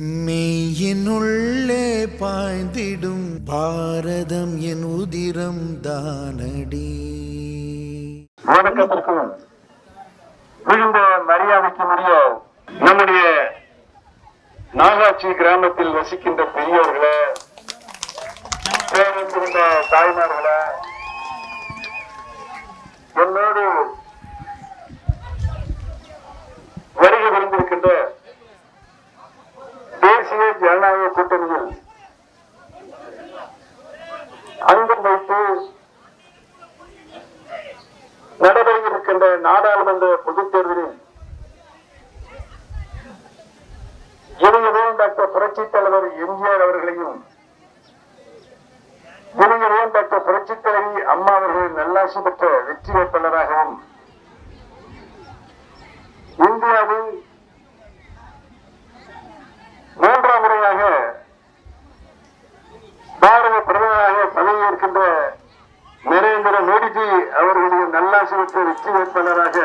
மெய்யினுள்ளே பாய்ந்திடும் பாரதம் என் உதிரம் தானடி. வணக்கத்திற்கும் மிகுந்த மரியாதைக்கும் உரிய நம்முடைய நாகாட்சி கிராமத்தில் வசிக்கின்ற பெரியோர்களே பேரன்பிருந்த தாய்மார்களே என்னோடு அம்மா நல்லாசி பெற்ற வெற்றி வேட்பாளராகவும் இந்தியாவில் மூன்றாம் முறையாக பாரத பிரதமராக பதவியேற்கின்ற நரேந்திர மோடிஜி அவர்களுடைய நல்லாசி பெற்ற வெற்றி வேட்பாளராக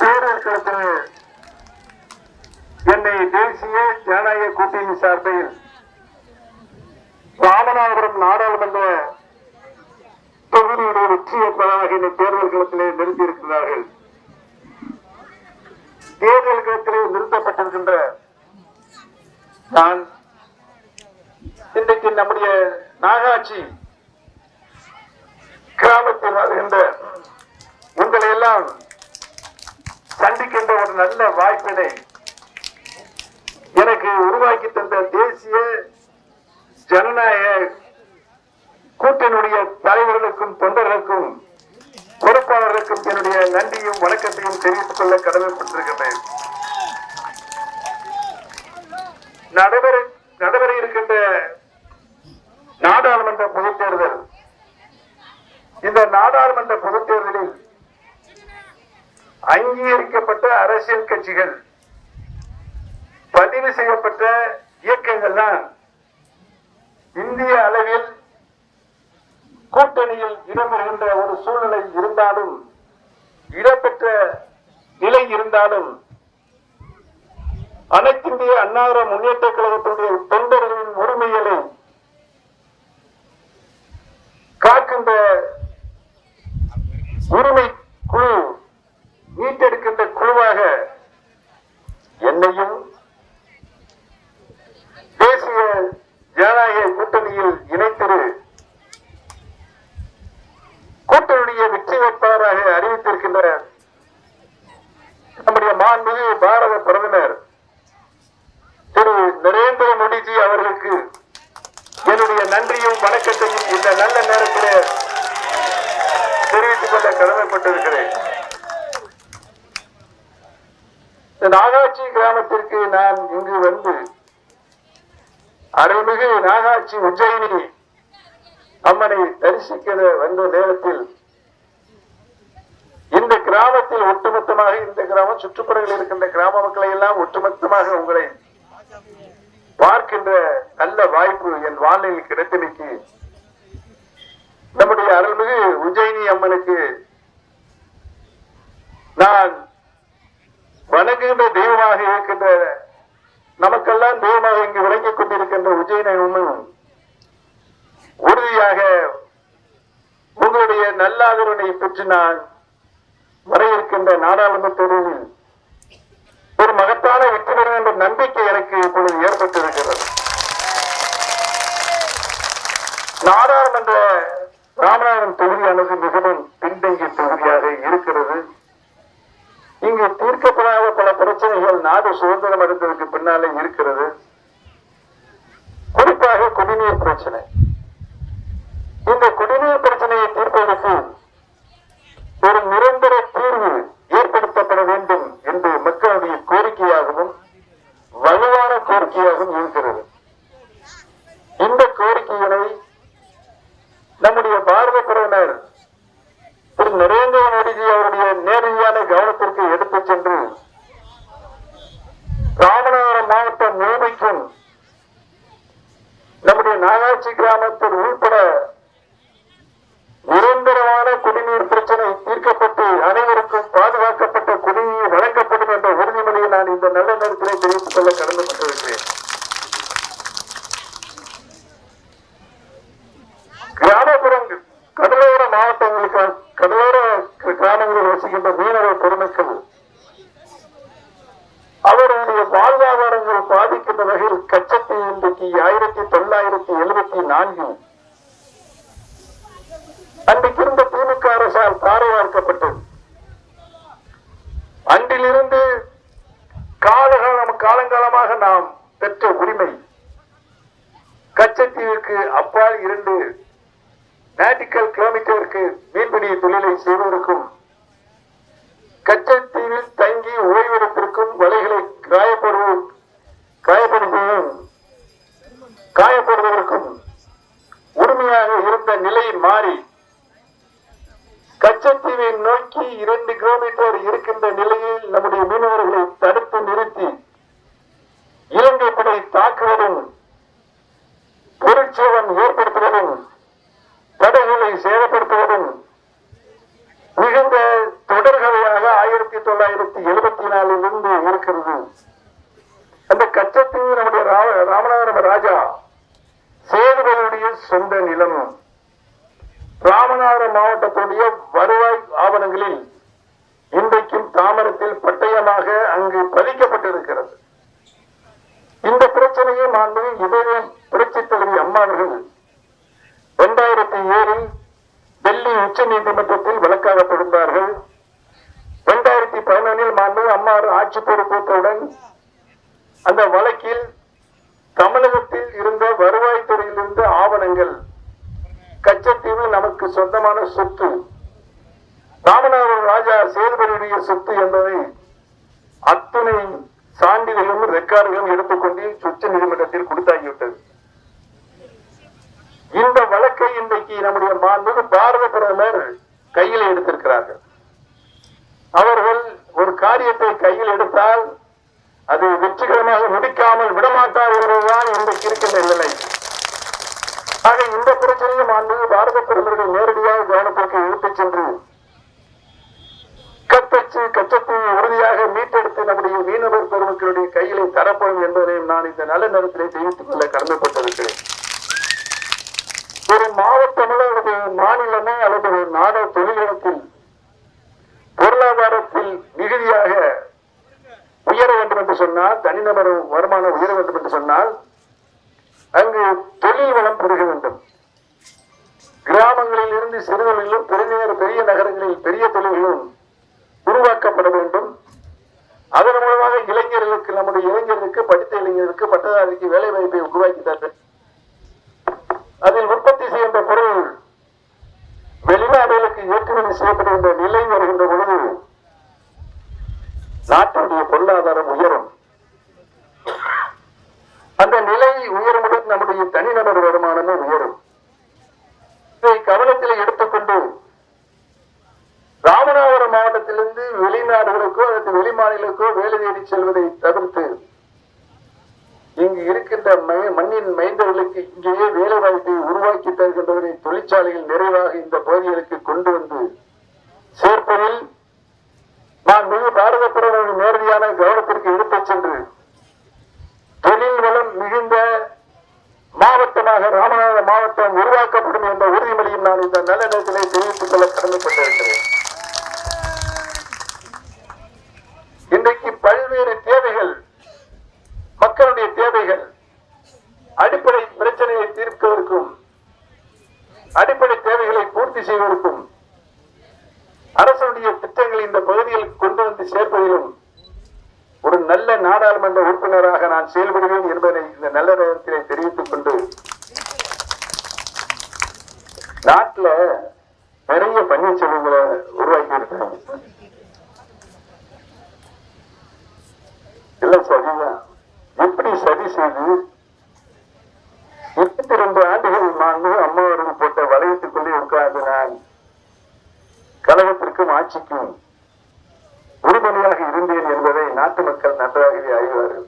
பேரர் களத்தில் என்னை தேசிய ஜனநாயக கூட்டணி சார்பில் ராமநாதபுரம் நாடாளுமன்ற தொகுதியுடைய வெற்றி வேட்பாளராக இந்த தேர்தல் களத்திலே நிறுத்தியிருக்கிறார்கள். தேர்தல் களத்திலே நிறுத்தப்பட்டிருக்கின்ற நான் இன்றைக்கு நம்முடைய நாகாட்சி கிராமத்தில் வருகின்ற உங்களை எல்லாம் சந்திக்கின்ற ஒரு நல்ல வாய்ப்பினை எனக்கு உருவாக்கி தந்த தேசிய ஜனநாயக பொறுப்பாளர்களுக்கும் நன்றியும் வணக்கத்தையும் தெரிவித்துக் கொள்ள கடமைப்பட்டிருக்கின்றேன். நடைபெற நடைபெற இருக்கின்ற நாடாளுமன்ற பொதுத் தேர்தல். இந்த நாடாளுமன்ற பொதுத் தேர்தலில் அங்கீகரிக்கப்பட்ட அரசியல் கட்சிகள் பதிவு செய்யப்பட்ட இயக்கங்கள் தான் இந்திய அளவில் கூட்டணியில் இடம்பெறுகின்ற ஒரு சூழ்நிலை இருந்தாலும் இடம்பெற்ற நிலை இருந்தாலும் அனைத்திந்திய அன்னார முன்னேற்ற கழகத்தினுடைய தொண்டர்களின் உரிமைகளை காக்கின்ற உரிமை குழு மீட்டெடுக்கின்ற குழுவாக என்னையும் தேசிய ஜனநாயக கூட்டணியில் இணைத்திரு கூட்டணியுடைய வெற்றி வேட்பாளராக அறிவித்திருக்கின்ற நம்முடைய மாண்புமிகு பாரத பிரதமர் திரு நரேந்திர மோடிஜி அவர்களுக்கு என்னுடைய நன்றியும் வணக்கத்தையும் இந்த நல்ல நேரத்தில் தெரிவித்துக் கொள்ள கடமைப்பட்டிருக்கிறேன். இந்த நாகாட்சி கிராமத்திற்கு நான் இங்கு வந்து அருள்மிகு நாகாட்சி உஜ்ஜயினி அம்மனை தரிசிக்க வந்த நேரத்தில் இந்த கிராமத்தில் ஒட்டுமொத்தமாக இந்த கிராமம் சுற்றுப்புறங்களில் இருக்கின்ற கிராம மக்களை எல்லாம் ஒட்டுமொத்தமாக உங்களை பார்க்கின்ற நல்ல வாய்ப்பு என் வாழ்நிலையில் கிடைத்தமைக்கு நம்முடைய அருள்மிகு உஜயினி அம்மனுக்கு நான் வணங்குகின்ற தெய்வமாக இருக்கின்ற நமக்கெல்லாம் தெய்வமாக இங்கு விளங்கிக் கொண்டிருக்கின்ற உஜ்ஜயினி அம்மன் உறுதியாக உங்களுடைய நல்லாதரனை பெற்று நான் வர இருக்கின்ற நாடாளுமன்ற தேர்தலில் ஒரு மகத்தான வெற்றி என்ற நம்பிக்கை எனக்கு இப்பொழுது ஏற்பட்டிருக்கிறது. நாடாளுமன்ற ராமநாதன் தொகுதியானது மிகவும் பின்தங்கிய தொகுதியாக இருக்கிறது. இங்கு தீர்க்கப்படாத பல பிரச்சனைகள் நாடு சுதந்திரம் அடைந்ததற்கு பின்னாலே இருக்கிறது. குறிப்பாக குடிநீர் பிரச்சனை. மாவட்டம் முழுமைக்கும் நம்முடைய நாகாட்சி கிராமத்தில் உள்பட நிரந்தரமான குடிநீர் பிரச்சனை தீர்க்கப்பட்டு அனைவருக்கும் பாதுகாக்கப்பட்ட குடிநீர் வழங்கப்படும் என்ற உறுதிமொழியை நான் இந்த நல்ல நேரத்திலே தெரிவித்துக் கொள்ள கடமைப்பட்டிருக்கிறேன். கிராமப்புறங்கள் கடலோர மாவட்டங்களுக்கு கடலோர கிராமங்களில் வசிக்கின்ற மீனவ பெருமக்கள் அவர் பாதிக்கின்ற வகையில் கச்சத்தை இன்றைக்கு ஆயிரத்தி தொள்ளாயிரத்தி எழுபத்தி நான்கில் அன்றைக்கு இருந்த திமுக அரசால் தாரை வார்க்கப்பட்டது அன்றிலிருந்து காலகாலம் காலங்காலமாக நாம் பெற்ற உரிமை கச்சத்தீவுக்கு அப்பால் இரண்டு நாட்டிக்கல் கிலோமீட்டருக்கு மீன்பிடி தொழிலை செய்வதற்கும் கச்சத்தீவில் தங்கி ஓய்வெடுப்பிற்கும் அந்த கச்சத்தீவு நம்முடைய ராம- ராமநாதபுரம் ராஜா சேதுபதியுடைய சொந்த நிலம். ராமநாதபுரம் மாவட்டத்துடைய வருவாய் ஆவணங்களில் இன்றைக்கும் தாமரத்தில் பட்டயமாக அங்கு பதிக்கப்பட்டிருக்கிறது. அந்த வழக்கில் தமிழகத்தில் இருந்த வருவாய்த்துறையில் இருந்த ஆவணங்கள் கச்சத்தீவு நமக்கு சொந்தமான சொத்து ராமநாதபுரம் ராஜா சேதுபதியுடைய சொத்து என்பதை அத்துணை சான்றிதழும் ரெக்கார்டுகளும் எடுத்துக்கொண்டு உச்ச நீதிமன்றத்தில் கொடுத்தாகிவிட்டது. இந்த வழக்கை இன்றைக்கு நம்முடைய மாண்பு பாரத பிரதமர் கையில் எடுத்திருக்கிறார்கள். அவர்கள் ஒரு காரியத்தை கையில் எடுத்தால் அது வெற்றிகரமாக முடிக்காமல் விடமாட்டார் என்பதுதான் இன்றைக்கு இருக்கின்ற நிலை. ஆக இந்த பிரச்சனையும் ஆண்டு பாரத பிரதமர்கள் நேரடியாக கவனத்திற்கு இழுத்துச் சென்று கத்தச்சு கச்சத்தை உறுதியாக மீட்டெடுத்து நம்முடைய மீனவர் பெருமக்களுடைய கையிலே தரப்படும் என்பதையும் நான் இந்த நல்ல நேரத்திலே தெரிவித்துக் கொள்ள கடமைப்பட்டிருக்கிறேன். ஒரு மாவட்டமோ அல்லது மாநிலமோ அல்லது ஒரு நாடோ தொழிலிடத்தில் பொருளாதாரத்தில் மிகுதியாக வேண்டும் என்று சொன்னால் தனிநபர் வருமானம் உயர வேண்டும் என்று சொன்னால் அங்கு தொழில் வளம் பெருக வேண்டும். கிராமங்களில் இருந்து சிறுவர்களிலும் பெருநேர பெரிய நகரங்களில் பெரிய தொழில்களும் உருவாக்கப்பட வேண்டும். அதன் மூலமாக இளைஞர்களுக்கு நம்முடைய இளைஞர்களுக்கு படித்த இளைஞர்களுக்கு பட்டதாரிக்கு வேலை வாய்ப்பை உருவாக்கி தர அதில் உற்பத்தி செய்கின்ற பொருள் வெளிநாடுகளுக்கு ஏற்றுமதி செய்யப்படுகின்ற நிலை வருகின்ற பொழுது நாட்டினுடைய பொருளாதாரம் உயரும். அந்த நிலை உயருமுடன் நம்முடைய தனிநபர் வருமானமும் உயரும். இதை கவனத்தில் எடுத்துக்கொண்டு ராமநாதபுரம் மாவட்டத்திலிருந்து வெளிநாடுகளுக்கோ அல்லது வெளிமாநிலக்கோ வேலை தேடி செல்வதை தவிர்த்து இங்கு இருக்கின்ற மண்ணின் மைந்தர்களுக்கு இங்கேயே வேலை வாய்ப்பை உருவாக்கி தருகின்றவரை தொழிற்சாலைகள் நிறைவாக இந்த பகுதிகளுக்கு கொண்டு வந்து சேர்ப்பதில் பாரத பிரதமர் நேரடியான கவனத்திற்கு எடுத்துச் சென்று தொழில் வளம் மிகுந்த மாவட்டமாக ராமநாதபுரம் மாவட்டம் உருவாக்கப்படும் என்ற உறுதிமொழியும் நான் இந்த நல்ல நேரத்திலே தெரிவித்துக் கொள்ள கடமைப்பட்டிருக்கிறேன். இன்றைக்கு பல்வேறு தேவைகள் மக்களுடைய தேவைகள் அடிப்படை பிரச்சனையை தீர்ப்பதற்கும் அடிப்படை தேவைகளை பூர்த்தி செய்வதற்கும் அரசுடைய திட்டங்களை இந்த பகுதியில் கொண்டு வந்து சேர்ப்பதிலும் ஒரு நல்ல நாடாளுமன்ற உறுப்பினராக நான் செயல்படுவேன் என்பதை இந்த நல்ல நேரத்திலே தெரிவித்துக் கொண்டு நாட்டில் நிறைய பன்னீர்செல்வங்களை உருவாக்கி இருக்காங்க இல்ல சரிதான். எப்படி சரி செய்து கழகத்திற்கும் ஆட்சிக்கும் உறுதுணையாக இருந்தேன் என்பதை நாட்டு மக்கள் நன்றாகவே அறிவார்கள்.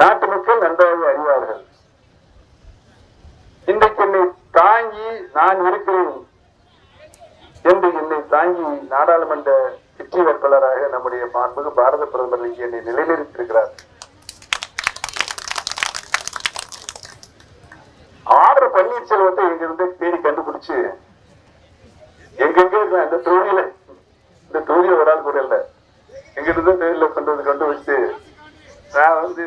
நாட்டு மக்கள் நன்றாக அறிவார்கள். இன்றைக்கு என்னை தாங்கி நான் இருக்கிறேன் என்று என்னை தாங்கி நாடாளுமன்ற வெற்றி வேட்பாளராக நம்முடைய மாண்புக்கு பாரத பிரதமர் இங்கே என்னை நிலைநிறுத்தியிருக்கிறார். ஆர்டர் பன்னீர்செல்வத்தை இங்கிருந்து தேடி கண்டுபிடிச்சு எங்கெங்க இருக்கலாம் இந்த தொழில இந்த தொழில ஒரு ஆள் கூட இல்லை. எங்க தொழில கொண்டு வந்து கொண்டு வச்சு நான் வந்து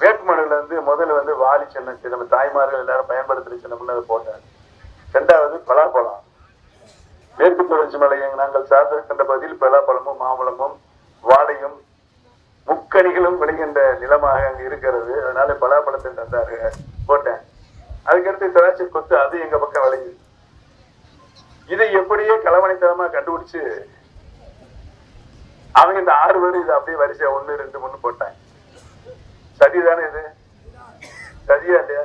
வேட்புமனுல இருந்து முதல்ல வந்து வாலி சின்னம் நம்ம தாய்மார்கள் எல்லாரும் பயன்படுத்துற சின்னம்னு அதை போட்டேன் ரெண்டாவது பலாப்பழம். மேற்கு தொடர்ச்சி மலை நாங்கள் சார்ந்திருக்கின்ற பகுதியில் பலாப்பழமும் மாம்பழமும் வாழையும் முக்கணிகளும் விளைகின்ற நிலமாக அங்கு இருக்கிறது. அதனால பலாப்பழத்தை தந்தாரு போட்டேன். அதுக்கடுத்து திராட்சை கொத்து அது எங்க பக்கம் விளையுது. இதை எப்படியே களவணைத்தனமா கண்டுபிடிச்சு அவங்க இந்த ஆறு பேரும் இதை அப்படியே வரிசையா ஒண்ணு ரெண்டு மூணு போட்டாங்க. சதிதானே இது? சதியா இல்லையா?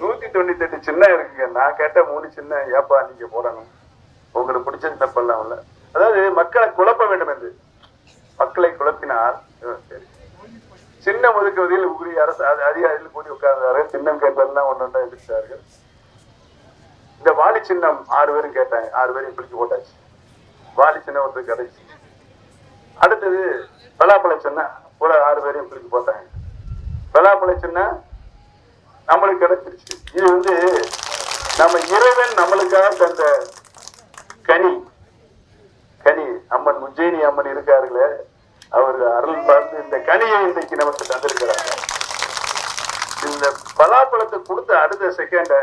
நூத்தி தொண்ணூத்தி எட்டு சின்ன இருக்குங்க. நான் கேட்ட மூணு சின்ன ஏப்பா நீங்க போடணும். உங்களுக்கு பிடிச்சது தப்பெல்லாம் இல்ல. அதாவது மக்களை குழப்ப வேண்டும் என்று. மக்களை குழப்பினார் சரி. சின்ன ஒதுக்குவதில் உரிய அரசு அது அதிகாரிகள் கூடி உட்கார்ந்தார்கள். சின்னம் கேட்டதெல்லாம் ஒன்று ஒன்றா எதிர்த்தார்கள். இந்த வாலி சின்னம் ஆறு பேரும் கேட்டாங்க. ஆறு பேரும் பிடிச்சு போட்டாச்சு. வாலி சின்னம் ஒருத்தர் கிடைச்சு அடுத்தது பலாப்பழ சின்ன கூட ஆறு பேரையும் பிடிச்சு போட்டாங்க. பலாப்பழ சின்னம் நம்மளுக்கு கிடைச்சிருச்சு. இது வந்து நம்ம இறைவன் நம்மளுக்காக தந்த கனி. கனி. அம்மன் உஜ்ஜயினி அம்மன் இருக்காருங்களே அவர் அருள் பார்த்து இந்த கனியை இன்றைக்கு நமக்கு தந்திருக்கிறாங்க இந்த பலாப்பழத்தை கொடுத்த அடுத்த செகண்ட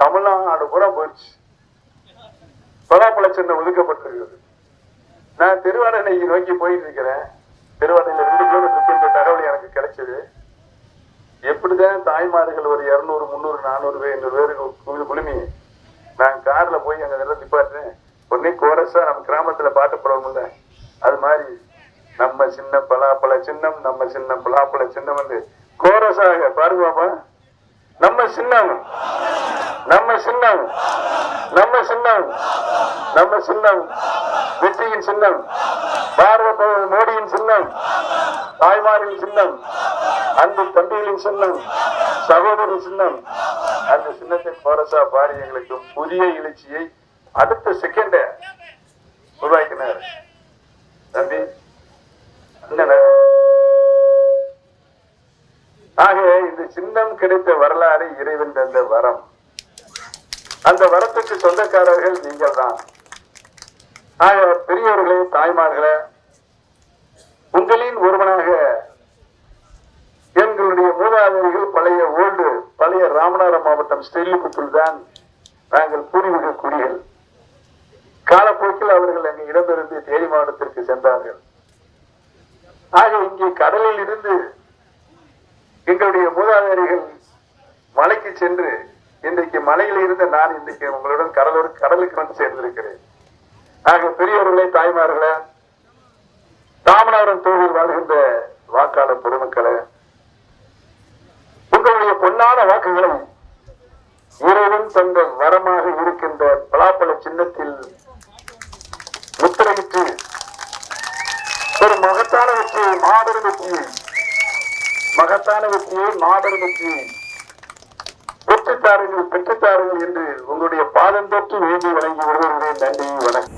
தமிழ்நாடு பூரா போயிடுச்சு. பலாப்பழ சின்னம் ஒதுக்கப்பட்டிருக்கிறது நான் திருவாடனை நோக்கி போயிட்டு இருக்கிறேன் திருவாடையில ரெண்டு கிலோமீட்டர் இருக்கின்ற தகவல் எனக்கு கிடைச்சது. எப்படிதான் தாய்மார்கள் ஒரு இருநூறு முந்நூறு நானூறு பேர் இன்னொரு பேருக்கு குழுமி நான் கார்ல போய் அங்க இதெல்லாம் நிப்பாட்டுறேன். உடனே கோரஸா நம்ம கிராமத்துல பாட்டு போடுவோம்ல அது மாதிரி நம்ம சின்ன பலாப்பழ சின்னம் நம்ம சின்ன பலாப்பழ சின்னம் வந்து கோரஸாக பாருங்க பாப்பா. நம்ம சின்னம் நம்ம சின்னம் நம்ம சின்னம் நம்ம சின்னம் வெற்றியின் சின்னம் பாரத மோடியின் சின்னம் தாய்மாரின் சின்னம் அன்பு தம்பிகளின் சின்னம் சகோதரின் சின்னம் அந்த சின்னத்தை போரசா பாடி எங்களுக்கு புதிய எழுச்சியை அடுத்த செகண்ட உருவாக்கினார். தம்பி என்ன சின்னம் கிடைத்த வரலாறு இறைவன் தந்த வரம். அந்த வரத்துக்கு சொந்தக்காரர்கள் நீங்கள் தான் ஆக பெரியவர்களே தாய்மார்களே உங்களின் ஒருவனாக எங்களுடைய மூதாதையர்கள் பழைய ஓல்டு பழைய ராமநாதபுரம் மாவட்டம் ஸ்ரீலிபுத்தூர் தான் நாங்கள் பூர்வீக குடிகள் காலப்போக்கில் அவர்கள் அங்கு இடமிருந்து தேனி மாவட்டத்திற்கு சென்றார்கள். ஆக இங்கே கடலில் இருந்து எங்களுடைய மூதாதையர்கள் மலைக்கு சென்று இன்றைக்கு மலையில் இருந்த நான் இன்றைக்கு உங்களுடன் கடலோடு கடலுக்கு வந்து சேர்ந்திருக்கிறேன். ஆக பெரியவர்களே தாய்மார்களே ராமநாதபுரம் தொகுதியில் வாழ்கின்ற வாக்காளர் பொதுமக்களே உங்களுடைய பொன்னான வாக்குகளை இறைவன் தந்த வரமாக இருக்கின்ற பலாப்பழ சின்னத்தில் முத்திரையிட்டு ஒரு மகத்தான வெற்றியை மாபெரும் வெற்றியை மகத்தான வெற்றியை மாபெரும் வெற்றியை பெற்றுத்தாருங்கள் பெற்றுத்தாருங்கள் என்று உங்களுடைய பாதம் தொற்று வேண்டி வழங்கி வருகிறேன் நன்றி வணக்கம்.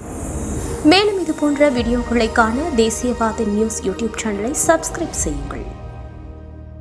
மேலும் இது போன்ற வீடியோக்களை காண தேசியவாத நியூஸ் யூடியூப் சேனலை சப்ஸ்கிரைப் செய்யுங்கள்.